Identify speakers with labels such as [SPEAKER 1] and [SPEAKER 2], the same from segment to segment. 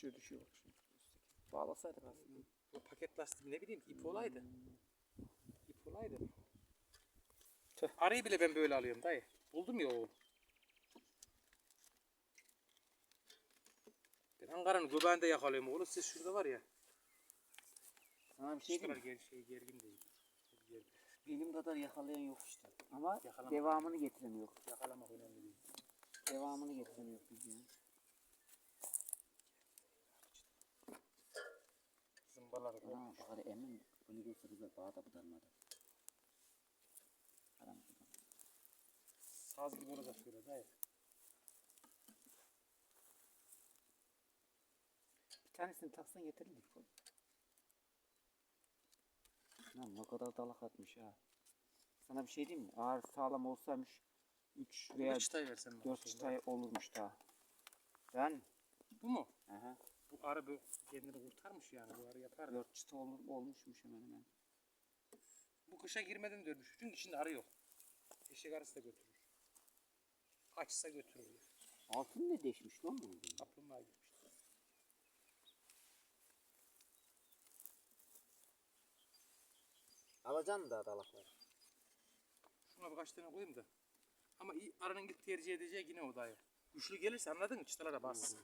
[SPEAKER 1] düşüyor düşüyor bak şimdi. Bağlasaydık aslında.
[SPEAKER 2] Bu paket lastiği ne bileyim ip olaydı. İp olaydı.
[SPEAKER 1] Tüh.
[SPEAKER 2] Arıyı bile ben böyle alıyorum dayı. Buldum ya oğlum. Ben Ankara'nın göbeğinde yakalıyorum oğlum. Siz şurada var ya.
[SPEAKER 1] Sana bir şey diyeyim mi?
[SPEAKER 2] ger şey, gergin değil. Gergin.
[SPEAKER 1] Benim kadar yakalayan yok işte. Ama
[SPEAKER 2] Yakalamak.
[SPEAKER 1] devamını getiremiyor.
[SPEAKER 2] Yakalamak önemli değil.
[SPEAKER 1] Devamını getiremiyor biz yani.
[SPEAKER 2] Koy.
[SPEAKER 3] Ana bari emin bunu gösteririz bağda budanmadı. Adam budan.
[SPEAKER 2] Saz gibi olacak şöyle dayı.
[SPEAKER 1] Bir tanesini taksan yeterli.
[SPEAKER 3] Lan ne kadar dalak atmış ha.
[SPEAKER 1] Sana bir şey diyeyim mi? Ağır sağlam olsaymış 3 veya
[SPEAKER 2] Bir çıtayı versen bana.
[SPEAKER 1] 4 çıtay olurmuş daha. Ben
[SPEAKER 2] Bu mu?
[SPEAKER 1] aha,
[SPEAKER 2] Bu arı bu kendini kurtarmış yani. Bu arı yapar.
[SPEAKER 1] 4 çıta olur, olmuşmuş hemen hemen.
[SPEAKER 2] Bu kışa girmeden dönmüş. Çünkü içinde arı yok. Eşek arısı da götürür. Açsa götürür.
[SPEAKER 3] Altın ne değişmiş lan bunun?
[SPEAKER 2] Kaplumbağa girmiş.
[SPEAKER 3] Alacaksın daha dalakları?
[SPEAKER 2] Şuna birkaç tane koyayım da. Ama iyi, arının ilk tercih edeceği yine o dayı. Güçlü gelirse anladın mı? Çıtalara bas.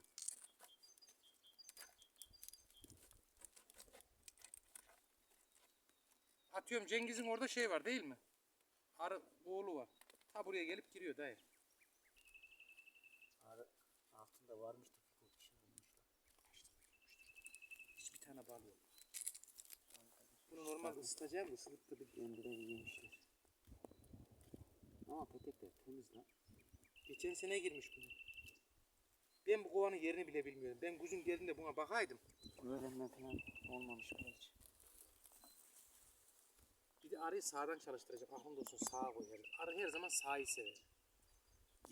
[SPEAKER 2] Atıyorum Cengiz'in orada şey var değil mi? Arı oğlu var. Ta buraya gelip giriyor dayı.
[SPEAKER 3] Arı altında varmış da bu kişi olmuşlar.
[SPEAKER 2] Hiçbir tane bal yok. Bunu normal ısıtacağım da ısıtıp bir
[SPEAKER 3] Kendileri yemişler. Ama petekler temiz lan.
[SPEAKER 2] Geçen sene girmiş bunu. Ben bu kovanın yerini bile bilmiyorum. Ben kuzum geldiğinde buna bakaydım.
[SPEAKER 1] Öğrenme falan olmamış hiç.
[SPEAKER 2] Bir arıyı sağdan çalıştıracak. Aklında olsun sağa koy. Arı her zaman sağı sever.